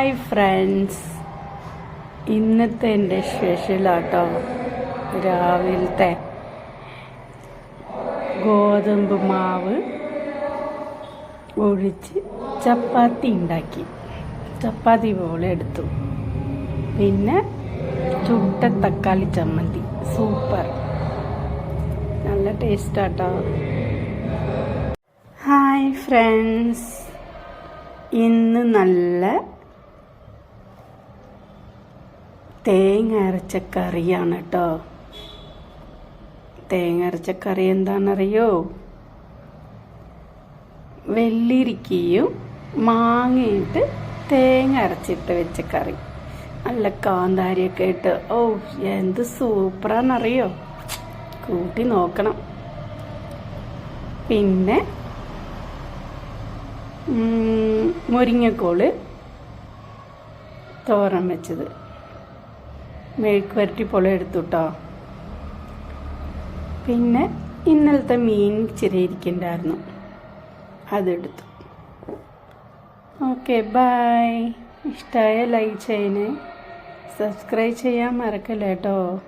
Hi friends ഇന്നത്തെ എന്റെ സ്പെഷ്യലാട്ടോ രാവിലത്തെ ഗോതമ്പ് മാവ് ഒഴിച്ച് ചപ്പാത്തി ഉണ്ടാക്കി. ചപ്പാത്തി പോലെ എടുത്തു. പിന്നെ ചുട്ട തക്കാളി ചമ്മന്തി. സൂപ്പർ നല്ല ടേസ്റ്റാട്ടോ ഹായ് ഫ്രണ്ട്സ് ഇന്ന് നല്ല തേങ്ങ അരച്ച കറിയാണ് കേട്ടോ തേങ്ങ അരച്ച കറി എന്താണെന്നറിയോ? വെള്ളിരിക്കയും മാങ്ങയിട്ട് തേങ്ങ അരച്ചിട്ട് വെച്ച കറി. നല്ല കാന്താരിയൊക്കെ ഇട്ട്. ഓ എന്ത് സൂപ്പറാണെന്നറിയോ? കൂട്ടി നോക്കണം. പിന്നെ മുരിങ്ങക്കോൾ തോരൻ വെച്ചത്. മെഴുക്ക് വരട്ടി പൊള എടുത്തുട്ടോ. പിന്നെ ഇന്നലത്തെ മീൻ ഇച്ചിരി അതെടുത്തു. ഓക്കെ ബായ് ഇഷ്ടമായ ലൈക്ക് ചെയ്യണേ. സബ്സ്ക്രൈബ് ചെയ്യാൻ മറക്കല്ലേ കേട്ടോ